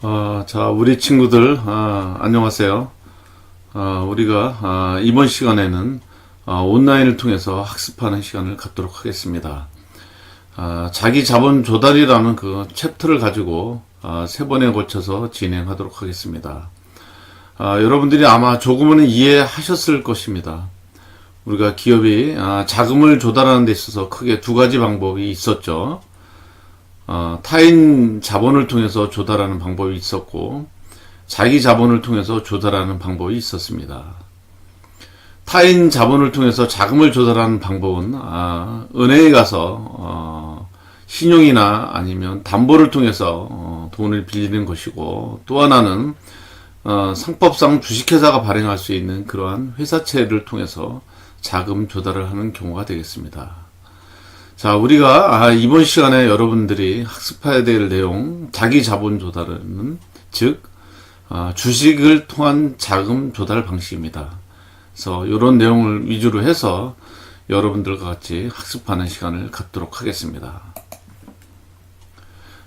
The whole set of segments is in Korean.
어, 자, 우리 친구들, 아, 안녕하세요. 아, 우리가 아, 이번 시간에는 아, 온라인을 통해서 학습하는 시간을 갖도록 하겠습니다. 아, 자기 자본 조달이라는 그 챕터를 가지고 아, 세 번에 걸쳐서 진행하도록 하겠습니다. 아, 여러분들이 아마 조금은 이해하셨을 것입니다. 우리가 기업이 아, 자금을 조달하는 데 있어서 크게 두 가지 방법이 있었죠. 어, 타인 자본을 통해서 조달하는 방법이 있었고, 자기 자본을 통해서 조달하는 방법이 있었습니다. 타인 자본을 통해서 자금을 조달하는 방법은 아, 은행에 가서 어, 신용이나 아니면 담보를 통해서 어, 돈을 빌리는 것이고, 또 하나는 어, 상법상 주식회사가 발행할 수 있는 그러한 회사채를 통해서 자금 조달을 하는 경우가 되겠습니다. 자, 우리가 아, 이번 시간에 여러분들이 학습해야 될 내용, 자기 자본 조달은 즉 아, 주식을 통한 자금 조달 방식입니다. 그래서 이런 내용을 위주로 해서 여러분들과 같이 학습하는 시간을 갖도록 하겠습니다.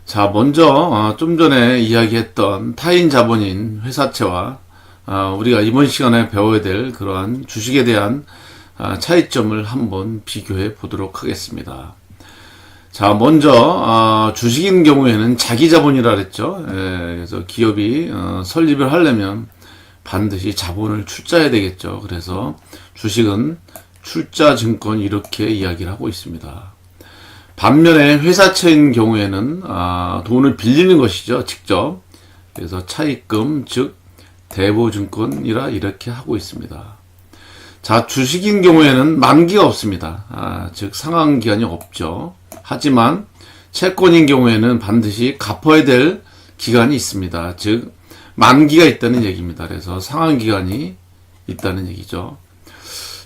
자, 먼저 아, 좀 전에 이야기했던 타인 자본인 회사채와 아, 우리가 이번 시간에 배워야 될 그러한 주식에 대한 아, 차이점을 한번 비교해 보도록 하겠습니다. 자, 먼저 아, 주식인 경우에는 자기 자본이라 그랬죠. 예, 그래서 기업이 어, 설립을 하려면 반드시 자본을 출자해야 되겠죠. 그래서 주식은 출자 증권 이렇게 이야기를 하고 있습니다. 반면에 회사채인 경우에는 아, 돈을 빌리는 것이죠. 직접. 그래서 차입금 즉 대보증권이라 이렇게 하고 있습니다. 자, 주식인 경우에는 만기가 없습니다. 아, 즉 상환 기간이 없죠. 하지만 채권인 경우에는 반드시 갚아야 될 기간이 있습니다. 즉 만기가 있다는 얘기입니다. 그래서 상환 기간이 있다는 얘기죠.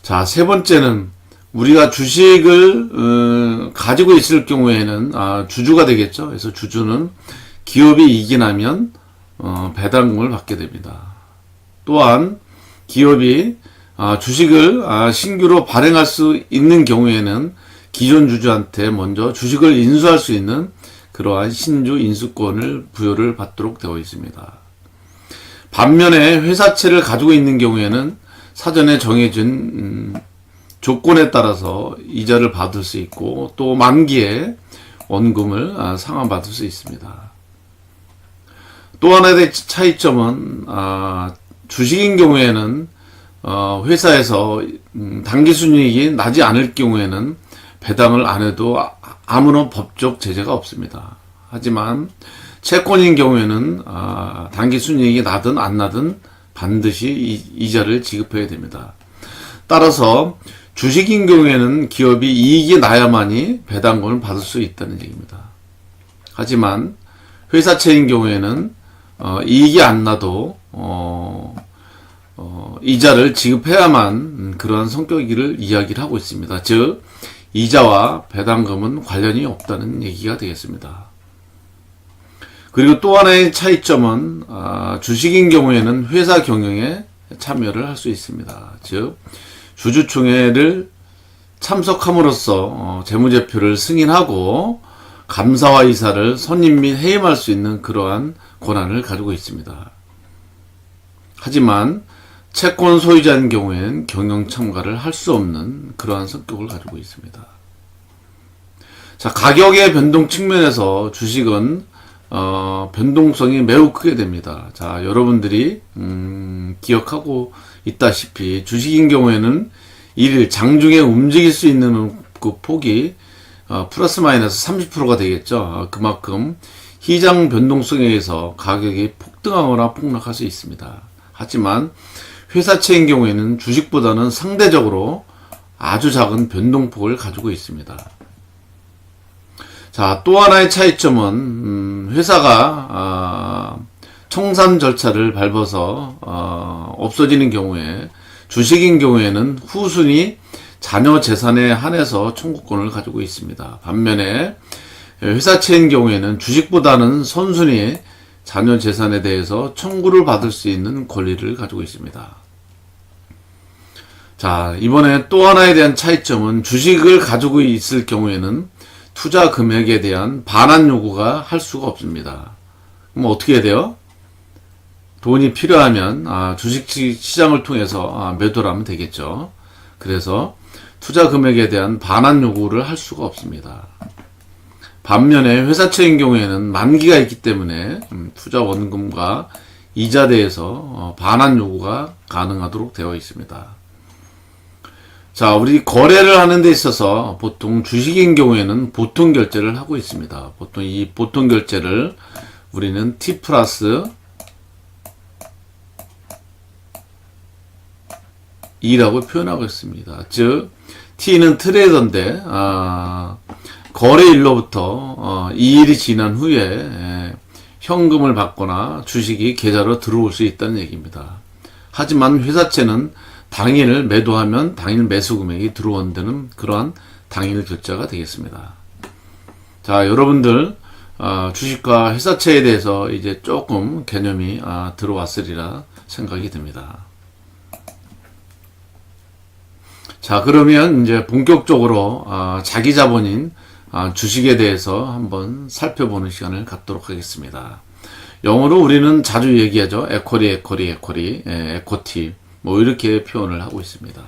자, 세 번째는 우리가 주식을 어, 가지고 있을 경우에는 아, 주주가 되겠죠. 그래서 주주는 기업이 이익이 나면 어, 배당금을 받게 됩니다. 또한 기업이 아, 주식을 아, 신규로 발행할 수 있는 경우에는 기존 주주한테 먼저 주식을 인수할 수 있는 그러한 신주 인수권을 부여를 받도록 되어 있습니다. 반면에 회사채를 가지고 있는 경우에는 사전에 정해진 음, 조건에 따라서 이자를 받을 수 있고 또 만기에 원금을 아, 상환받을 수 있습니다. 또 하나의 차이점은 아, 주식인 경우에는 어, 회사에서 음, 당기 순이익이 나지 않을 경우에는 배당을 안 해도 아- 아무런 법적 제재가 없습니다. 하지만 채권인 경우에는 아, 단기 순이익이 나든 안 나든 반드시 이, 이자를 지급해야 됩니다. 따라서 주식인 경우에는 기업이 이익이 나야만이 배당금을 받을 수 있다는 얘기입니다. 하지만 회사채인 경우에는 어, 이익이 안 나도 어, 어, 이자를 지급해야만 그러한 성격이를 이야기를 하고 있습니다. 즉 이자와 배당금은 관련이 없다는 얘기가 되겠습니다. 그리고 또 하나의 차이점은 아, 주식인 경우에는 회사 경영에 참여를 할 수 있습니다. 즉 주주총회를 참석함으로써 어, 재무제표를 승인하고 감사와 이사를 선임 및 해임할 수 있는 그러한 권한을 가지고 있습니다. 하지만 채권 소유자인 경우엔 경영 참가를 할 수 없는 그러한 성격을 가지고 있습니다. 자, 가격의 변동 측면에서 주식은 어, 변동성이 매우 크게 됩니다. 자, 여러분들이 음, 기억하고 있다시피 주식인 경우에는 일일 장중에 움직일 수 있는 그 폭이 어, 플러스 마이너스 30%가 되겠죠. 어, 그만큼 시장 변동성에 의해서 가격이 폭등하거나 폭락할 수 있습니다. 하지만 회사채인 경우에는 주식보다는 상대적으로 아주 작은 변동폭을 가지고 있습니다. 자, 또 하나의 차이점은 음, 회사가 아, 청산 절차를 밟아서 어, 없어지는 경우에 주식인 경우에는 후순위 자녀 재산에 한해서 청구권을 가지고 있습니다. 반면에 회사채인 경우에는 주식보다는 선순위 자녀 재산에 대해서 청구를 받을 수 있는 권리를 가지고 있습니다. 자, 이번에 또 하나에 대한 차이점은 주식을 가지고 있을 경우에는 투자 금액에 대한 반환 요구가 할 수가 없습니다. 그럼 어떻게 돼요? 돈이 필요하면 아, 주식 시- 시장을 통해서 아, 매도를 하면 되겠죠. 그래서 투자 금액에 대한 반환 요구를 할 수가 없습니다. 반면에 회사채인 경우에는 만기가 있기 때문에 음, 투자 원금과 이자 대해서 어, 반환 요구가 가능하도록 되어 있습니다. 자, 우리 거래를 하는 데 있어서 보통 주식인 경우에는 보통 결제를 하고 있습니다. 보통 이 보통 결제를 우리는 T 플러스 2라고 표현하고 있습니다. 즉, T는 트레이더인데, 아, 거래일로부터 어, 2일이 지난 후에 에, 현금을 받거나 주식이 계좌로 들어올 수 있다는 얘기입니다. 하지만 회사채는 당일 매도하면 당일 매수 금액이 들어온다는 그러한 당일 결제가 되겠습니다. 자, 여러분들 어, 주식과 회사채에 대해서 이제 조금 개념이 아, 들어왔으리라 생각이 듭니다. 자, 그러면 이제 본격적으로 아, 자기 자본인 아, 주식에 대해서 한번 살펴보는 시간을 갖도록 하겠습니다. 영어로 우리는 자주 얘기하죠. 에코리, 에코리, 에코리, 예, 에코티. 뭐 이렇게 표현을 하고 있습니다.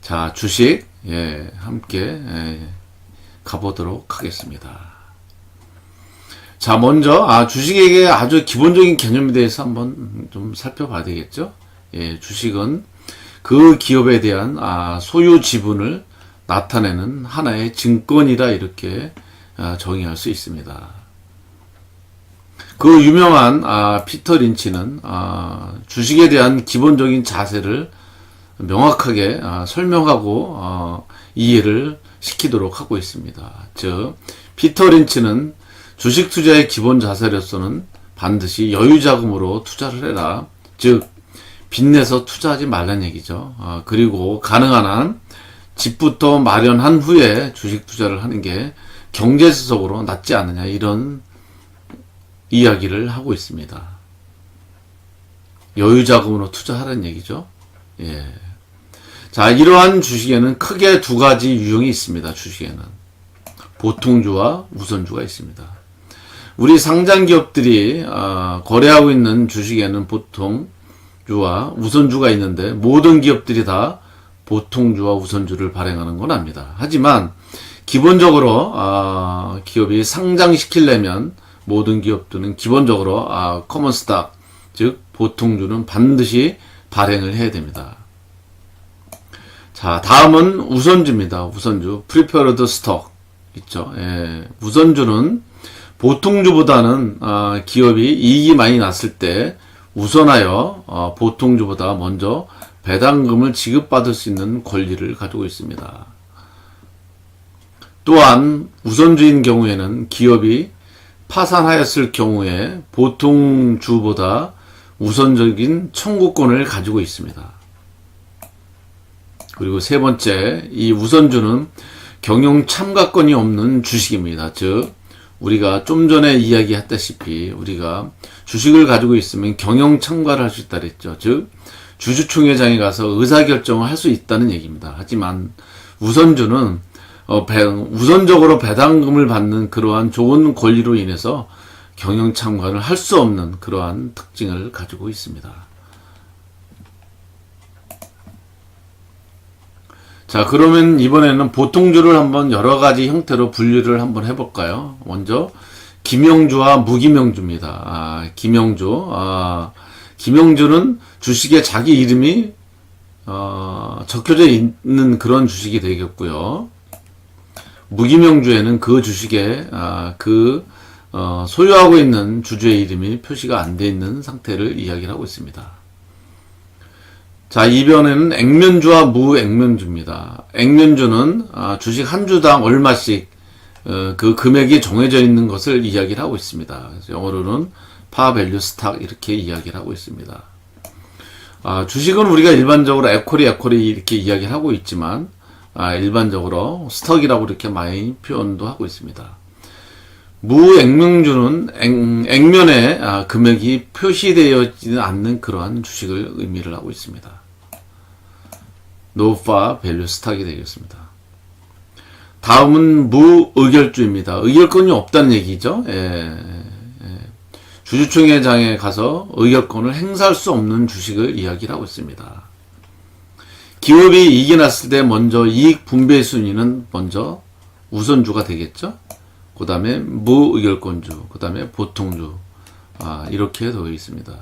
자, 주식, 예, 함께, 예, 가보도록 하겠습니다. 자, 먼저, 아, 주식에게 아주 기본적인 개념에 대해서 한번 좀 살펴봐야 되겠죠? 예, 주식은 그 기업에 대한, 아, 소유 지분을 나타내는 하나의 증권이라 이렇게 아, 정의할 수 있습니다. 그 유명한 아, 피터 린치는 아, 주식에 대한 기본적인 자세를 명확하게 아, 설명하고 어, 이해를 시키도록 하고 있습니다. 즉 피터 린치는 주식 투자의 기본 자세로서는 반드시 여유 자금으로 투자를 해라. 즉 빚내서 투자하지 말란 얘기죠. 아, 그리고 가능한 한 집부터 마련한 후에 주식 투자를 하는 게 경제적으로 낫지 않느냐 이런 이야기를 하고 있습니다. 여유 자금으로 투자하라는 얘기죠. 예. 자, 이러한 주식에는 크게 두 가지 유형이 있습니다. 주식에는 보통주와 우선주가 있습니다. 우리 상장 기업들이 아, 거래하고 있는 주식에는 보통주와 우선주가 있는데 모든 기업들이 다 보통주와 우선주를 발행하는 건 압니다. 하지만 기본적으로 아, 기업이 상장시키려면 모든 기업들은 기본적으로 아, 커먼 스탁 즉 보통주는 반드시 발행을 해야 됩니다. 자, 다음은 우선주입니다. 우선주 프리페어드 스톡 있죠. 예, 우선주는 보통주보다는 아, 기업이 이익이 많이 났을 때 우선하여 어, 보통주보다 먼저 배당금을 지급받을 수 있는 권리를 가지고 있습니다. 또한 우선주인 경우에는 기업이 파산하였을 경우에 보통 주보다 우선적인 청구권을 가지고 있습니다. 그리고 세 번째, 이 우선주는 경영 참가권이 없는 주식입니다. 즉, 우리가 좀 전에 이야기했다시피 우리가 주식을 가지고 있으면 경영 참가를 할 수 있다 그랬죠. 즉, 주주총회장에 가서 의사결정을 할 수 있다는 얘기입니다. 하지만 우선주는 어, 배, 우선적으로 배당금을 받는 그러한 좋은 권리로 인해서 경영 참관을 할 수 없는 그러한 특징을 가지고 있습니다. 자, 그러면 이번에는 보통주를 한번 여러 가지 형태로 분류를 한번 해볼까요? 먼저, 김영주와 무김영주입니다. 아, 김영주. 아, 김영주는 주식에 자기 이름이, 어, 적혀져 있는 그런 주식이 되겠고요. 무기명주에는 그 주식에 아, 그 어, 소유하고 있는 주주의 이름이 표시가 안 돼 있는 상태를 이야기를 하고 있습니다. 자, 이변에는 액면주와 무액면주입니다. 액면주는 아, 주식 한 주당 얼마씩 어, 그 금액이 정해져 있는 것을 이야기를 하고 있습니다. 영어로는 파밸류 스탁 이렇게 이야기를 하고 있습니다. 아, 주식은 우리가 일반적으로 에코리 에코리 이렇게 이야기를 하고 있지만 아, 일반적으로 스톡이라고 이렇게 많이 표현도 하고 있습니다. 무액명주는 액, 액면에 아, 금액이 표시되어지는 않는 그러한 주식을 의미를 하고 있습니다. 노파 밸류 스탁이 되겠습니다. 다음은 무의결주입니다. 의결권이 없다는 얘기죠. 예. 주주총회장에 가서 의결권을 행사할 수 없는 주식을 이야기를 하고 있습니다. 기업이 이익이 났을 때 먼저 이익 분배 순위는 먼저 우선주가 되겠죠. 그 다음에 무의결권주, 그 다음에 보통주, 아, 이렇게 되어 있습니다.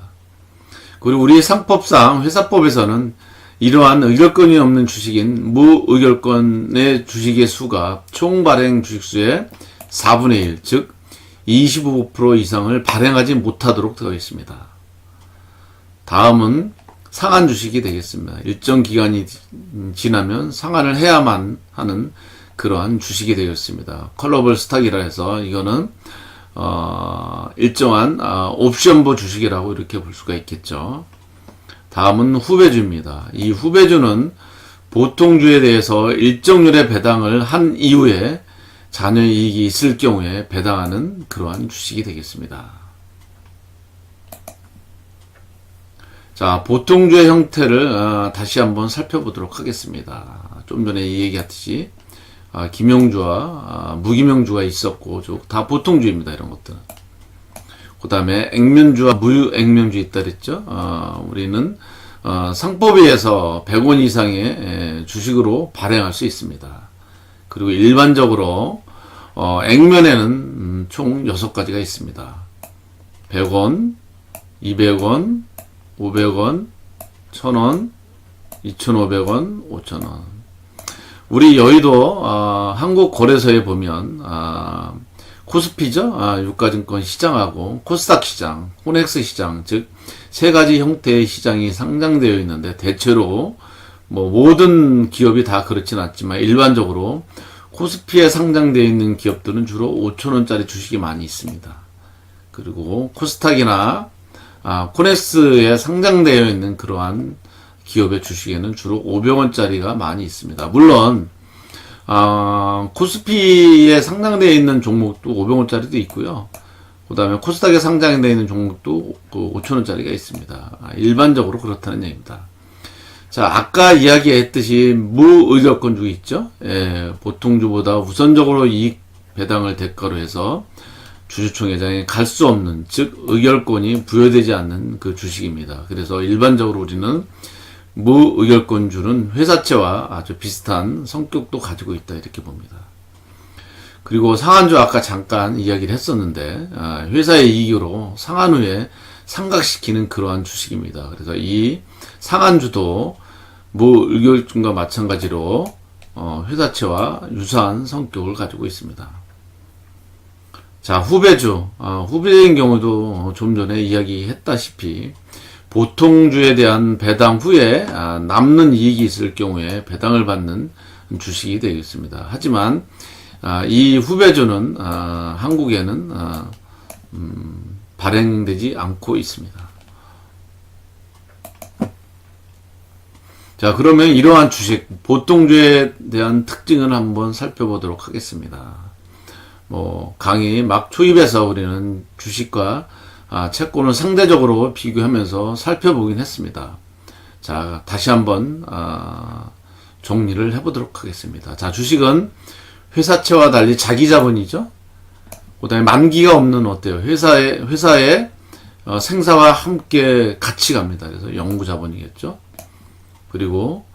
그리고 우리 상법상 회사법에서는 이러한 의결권이 없는 주식인 무의결권의 주식의 수가 총 발행 주식수의 4분의 1, 즉 25% 이상을 발행하지 못하도록 되어 있습니다. 다음은 상한 주식이 되겠습니다. 일정 기간이 지나면 상한을 해야만 하는 그러한 주식이 되겠습니다. 컬러블 스탁이라 해서 이거는 어, 일정한 어, 옵션부 주식이라고 이렇게 볼 수가 있겠죠. 다음은 후배주입니다. 이 후배주는 보통주에 대해서 일정률의 배당을 한 이후에 자녀 이익이 있을 경우에 배당하는 그러한 주식이 되겠습니다. 자, 보통주의 형태를 어, 다시 한번 살펴보도록 하겠습니다. 좀 전에 얘기했듯이 아, 김영주와 아, 무김영주가 있었고 다 보통주입니다. 이런 것들은. 그 다음에 액면주와 무액면주 있다 그랬죠. 어, 우리는 어, 상법에 의해서 100원 이상의 에, 주식으로 발행할 수 있습니다. 그리고 일반적으로 어, 액면에는 음, 총 6가지가 있습니다. 100원, 200원, 500원, 1000원, 2500원, 5000원. 우리 여의도 어, 한국거래소에 보면 어, 코스피죠, 아, 유가증권 시장하고 코스닥 시장, 호넥스 시장, 즉 세 가지 형태의 시장이 상장되어 있는데 대체로 뭐 모든 기업이 다 그렇진 않지만 일반적으로 코스피에 상장되어 있는 기업들은 주로 5천 원짜리 주식이 많이 있습니다. 그리고 코스닥이나 아, 코넥스에 상장되어 있는 그러한 기업의 주식에는 주로 500원짜리가 많이 있습니다. 물론 어, 코스피에 상장되어 있는 종목도 500원짜리도 있고요. 그 다음에 코스닥에 상장되어 있는 종목도 그 5천원짜리가 있습니다. 아, 일반적으로 그렇다는 얘기입니다. 자, 아까 이야기했듯이 무의결권주 있죠? 예, 보통주보다 우선적으로 이익 배당을 대가로 해서 주주총회장에 갈 수 없는, 즉, 의결권이 부여되지 않는 그 주식입니다. 그래서 일반적으로 우리는 무의결권주는 회사채와 아주 비슷한 성격도 가지고 있다 이렇게 봅니다. 그리고 상한주 아까 잠깐 이야기를 했었는데 아, 회사의 이익으로 상한 후에 상각시키는 그러한 주식입니다. 그래서 이 상한주도 무의결권과 마찬가지로 어, 회사채와 유사한 성격을 가지고 있습니다. 자 후배주 아, 후배인 경우도 좀 전에 이야기했다시피 보통주에 대한 배당 후에 아, 남는 이익이 있을 경우에 배당을 받는 주식이 되겠습니다. 하지만 아, 이 후배주는 아, 한국에는 음, 발행되지 않고 있습니다. 자, 그러면 이러한 주식, 보통주에 대한 특징을 한번 살펴보도록 하겠습니다. 뭐, 강의 막 초입에서 우리는 주식과 아, 채권을 상대적으로 비교하면서 살펴보긴 했습니다. 자, 다시 한번 아, 정리를 해보도록 하겠습니다. 자, 주식은 회사채와 달리 자기 자본이죠. 그 다음에 만기가 없는 어때요? 회사의 회사의 어, 생사와 함께 같이 갑니다. 그래서 영구 자본이겠죠. 그리고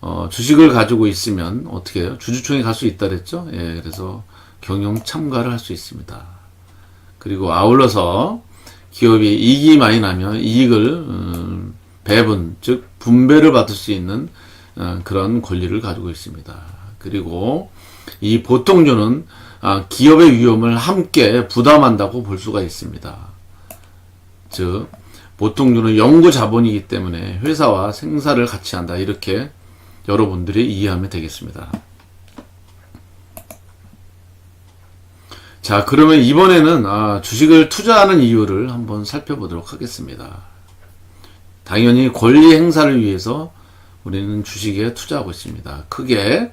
어, 주식을 가지고 있으면 어떻게 해요? 주주총회 갈 수 있다 그랬죠. 예, 그래서 경영 참가를 할 수 있습니다. 그리고 아울러서 기업이 이익이 많이 나면 이익을 음, 배분 즉 분배를 받을 수 있는 어, 그런 권리를 가지고 있습니다. 그리고 이 보통주는 아, 기업의 위험을 함께 부담한다고 볼 수가 있습니다. 즉 보통주는 연구 자본이기 때문에 회사와 생사를 같이 한다 이렇게 여러분들이 이해하면 되겠습니다. 자, 그러면 이번에는 아, 주식을 투자하는 이유를 한번 살펴보도록 하겠습니다. 당연히 권리 행사를 위해서 우리는 주식에 투자하고 있습니다. 크게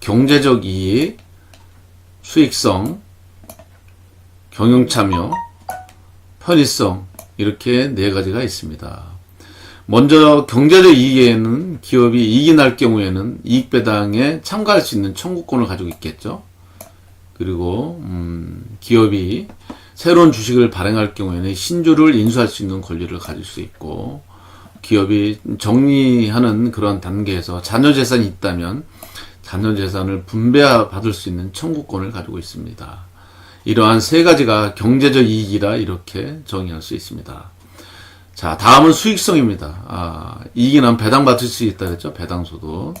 경제적 이익, 수익성, 경영 참여, 편의성 이렇게 네 가지가 있습니다. 먼저 경제적 이익에는 기업이 이익이 날 경우에는 이익 배당에 참가할 수 있는 청구권을 가지고 있겠죠. 그리고 음, 기업이 새로운 주식을 발행할 경우에는 신주를 인수할 수 있는 권리를 가질 수 있고 기업이 정리하는 그런 단계에서 자녀 재산이 있다면 자녀 재산을 분배받을 수 있는 청구권을 가지고 있습니다. 이러한 세 가지가 경제적 이익이라 이렇게 정의할 수 있습니다. 자, 다음은 수익성입니다. 아, 이익이 나면 배당받을 수 있다 그랬죠? 배당소득.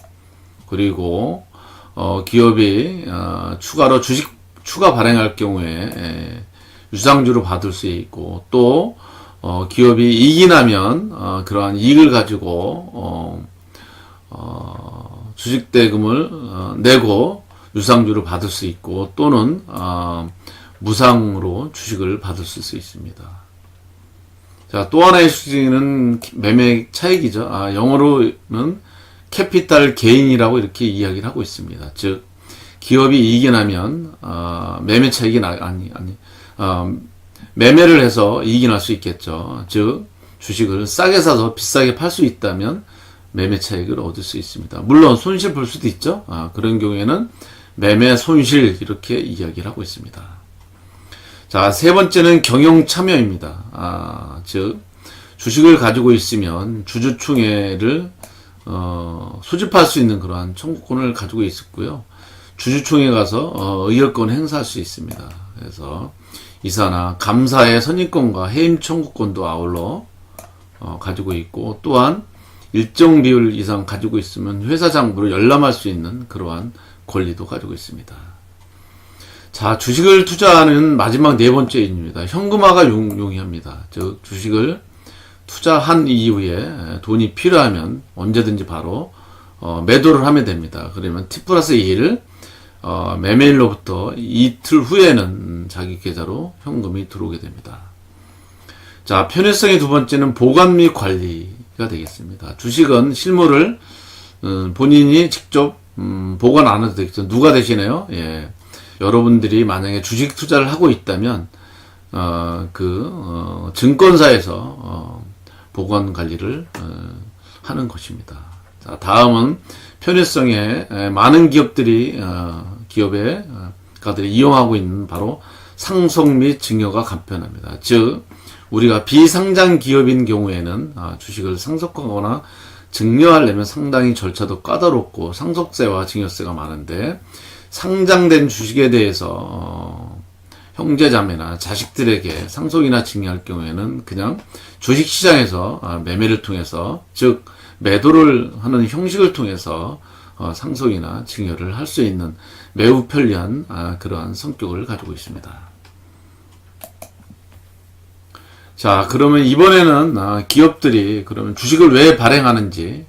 그리고, 어, 기업이, 어, 추가로 주식, 추가 발행할 경우에, 에, 유상주로 받을 수 있고, 또, 어, 기업이 이익이 나면, 어, 그러한 이익을 가지고, 어, 어, 주식대금을 어, 내고 유상주를 받을 수 있고, 또는, 어, 무상으로 주식을 받을 수 있습니다. 자, 또 하나의 수지는 매매 차익이죠. 아, 영어로는 캐피탈 게인이라고 이렇게 이야기를 하고 있습니다. 즉, 기업이 이익이 나면, 어, 매매 차익이 나, 아니, 아니, 어, 매매를 해서 이익이 날 수 있겠죠. 즉, 주식을 싸게 사서 비싸게 팔 수 있다면 매매 차익을 얻을 수 있습니다. 물론 손실 볼 수도 있죠. 아, 그런 경우에는 매매 손실 이렇게 이야기를 하고 있습니다. 자, 세 번째는 경영 참여입니다. 아, 즉, 주식을 가지고 있으면 주주총회를, 어, 소집할 수 있는 그러한 청구권을 가지고 있었고요. 주주총회 가서, 어, 의결권 행사할 수 있습니다. 그래서, 이사나 감사의 선임권과 해임 청구권도 아울러, 어, 가지고 있고, 또한, 일정 비율 이상 가지고 있으면 회사 장부를 열람할 수 있는 그러한 권리도 가지고 있습니다. 자, 주식을 투자하는 마지막 네 번째 입니다. 현금화가 용, 용이합니다. 즉, 주식을 투자한 이후에 돈이 필요하면 언제든지 바로 어, 매도를 하면 됩니다. 그러면 T 플러스 1을 어, 매매일로부터 이틀 후에는 자기 계좌로 현금이 들어오게 됩니다. 자, 편의성의 두 번째는 보관 및 관리가 되겠습니다. 주식은 실물을 음, 본인이 직접 음, 보관 안 해도 되겠죠. 누가 대신해요? 예. 여러분들이 만약에 주식 투자를 하고 있다면 어, 그 어, 증권사에서 어, 보관 관리를 어, 하는 것입니다. 자, 다음은 편의성에 에, 많은 기업들이 어, 기업의 어, 가들이 이용하고 있는 바로 상속 및 증여가 간편합니다. 즉 우리가 비상장 기업인 경우에는 아, 주식을 상속하거나 증여하려면 상당히 절차도 까다롭고 상속세와 증여세가 많은데 상장된 주식에 대해서 어, 형제자매나 자식들에게 상속이나 증여할 경우에는 그냥 주식 시장에서 아, 매매를 통해서 즉 매도를 하는 형식을 통해서 어, 상속이나 증여를 할 수 있는 매우 편리한 아, 그러한 성격을 가지고 있습니다. 자, 그러면 이번에는 아, 기업들이 그러면 주식을 왜 발행하는지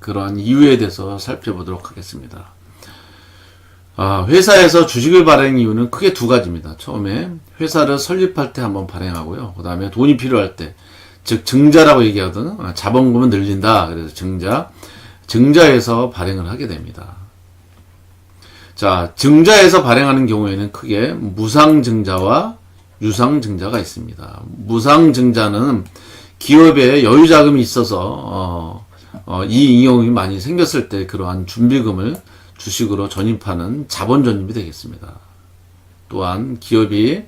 그러한 이유에 대해서 살펴보도록 하겠습니다. 아, 회사에서 주식을 발행 이유는 크게 두 가지입니다. 처음에 회사를 설립할 때 한번 발행하고요. 그 다음에 돈이 필요할 때, 즉 증자라고 얘기하거든. 아, 자본금을 늘린다. 그래서 증자, 증자에서 발행을 하게 됩니다. 자, 증자에서 발행하는 경우에는 크게 무상증자와 유상증자가 있습니다. 무상증자는 기업에 여유 자금이 있어서 어, 어, 이 이용이 많이 생겼을 때 그러한 준비금을 주식으로 전입하는 자본 전입이 되겠습니다. 또한 기업이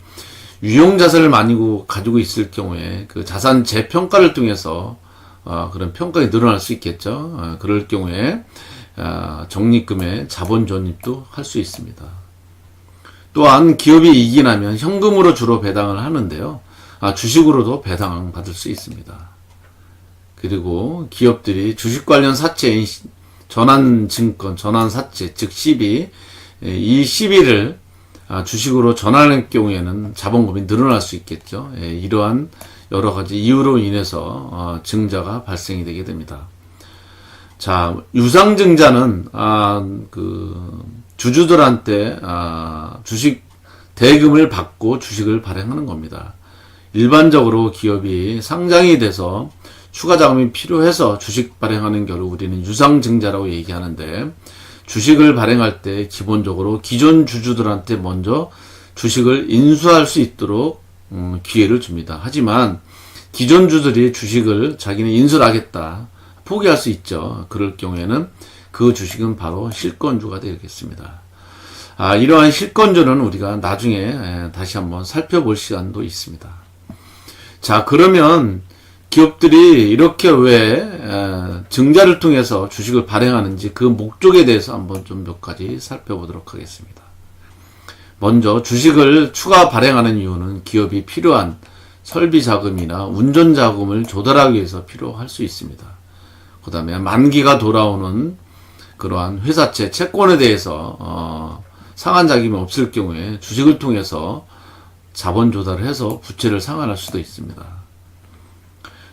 유용 자산을 많이 가지고 있을 경우에 그 자산 재평가를 통해서 어, 그런 평가가 늘어날 수 있겠죠. 어, 그럴 경우에 어, 적립금의 자본 전입도 할 수 있습니다. 또한 기업이 이익이 나면 현금으로 주로 배당을 하는데요. 아, 주식으로도 배당 받을 수 있습니다. 그리고 기업들이 주식 관련 사채인 전환증권, 전환사채, 즉 시비, 예, 이 시비를 아, 주식으로 전환할 경우에는 자본금이 늘어날 수 있겠죠. 예, 이러한 여러 가지 이유로 인해서 어, 증자가 발생이 되게 됩니다. 자, 유상증자는 아, 그 주주들한테 아, 주식 대금을 받고 주식을 발행하는 겁니다. 일반적으로 기업이 상장이 돼서 추가 자금이 필요해서 주식 발행하는 경우 우리는 유상증자라고 얘기하는데 주식을 발행할 때 기본적으로 기존 주주들한테 먼저 주식을 인수할 수 있도록 음, 기회를 줍니다. 하지만 기존 주들이 주식을 자기는 인수를 하겠다 포기할 수 있죠. 그럴 경우에는 그 주식은 바로 실권주가 되겠습니다. 아, 이러한 실권조는 우리가 나중에 에, 다시 한번 살펴볼 시간도 있습니다. 자, 그러면 기업들이 이렇게 왜 에, 증자를 통해서 주식을 발행하는지 그 목적에 대해서 한번 좀 몇 가지 살펴보도록 하겠습니다. 먼저 주식을 추가 발행하는 이유는 기업이 필요한 설비 자금이나 운전 자금을 조달하기 위해서 필요할 수 있습니다. 그 다음에 만기가 돌아오는 그러한 회사채 채권에 대해서 어, 상한 자금이 없을 경우에 주식을 통해서 자본 조달을 해서 부채를 상환할 수도 있습니다.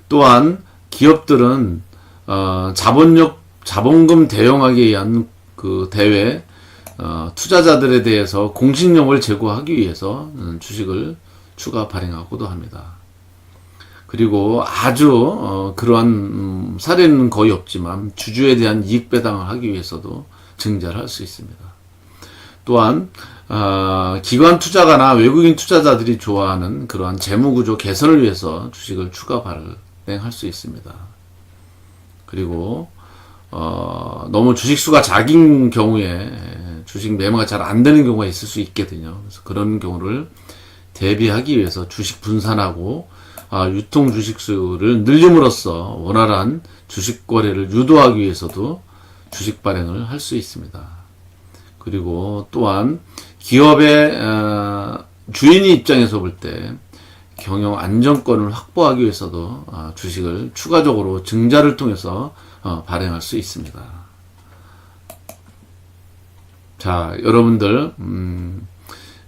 또한 기업들은 어, 자본력 자본금 대용하기 위한 그 대외 어, 투자자들에 대해서 공신력을 제고하기 위해서 음, 주식을 추가 발행하고도 합니다. 그리고 아주 어, 그러한 음, 사례는 거의 없지만 주주에 대한 이익 배당을 하기 위해서도 증자를 할 수 있습니다. 또한 어, 기관 투자가나 외국인 투자자들이 좋아하는 그러한 재무 구조 개선을 위해서 주식을 추가 발행할 수 있습니다. 그리고 어, 너무 주식 수가 작은 경우에 주식 매매가 잘 안 되는 경우가 있을 수 있거든요. 그래서 그런 경우를 대비하기 위해서 주식 분산하고 아, 유통 주식 수를 늘림으로써 원활한 주식 거래를 유도하기 위해서도 주식 발행을 할 수 있습니다. 그리고 또한 기업의 어, 주인이 입장에서 볼 때 경영 안정권을 확보하기 위해서도 아, 주식을 추가적으로 증자를 통해서 어, 발행할 수 있습니다. 자, 여러분들 음,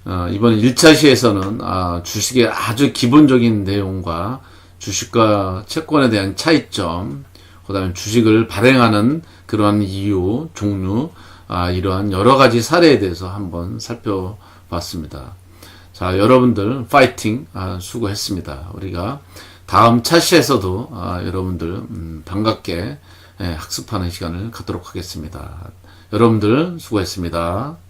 어, 이번 1차 시에서는 아, 주식의 아주 기본적인 내용과 주식과 채권에 대한 차이점, 그 다음에 주식을 발행하는 그러한 이유, 종류, 아, 이러한 여러 가지 사례에 대해서 한번 살펴봤습니다. 자, 여러분들 파이팅 아, 수고했습니다. 우리가 다음 차시에서도 아, 여러분들 음, 반갑게 예, 학습하는 시간을 갖도록 하겠습니다. 여러분들 수고했습니다.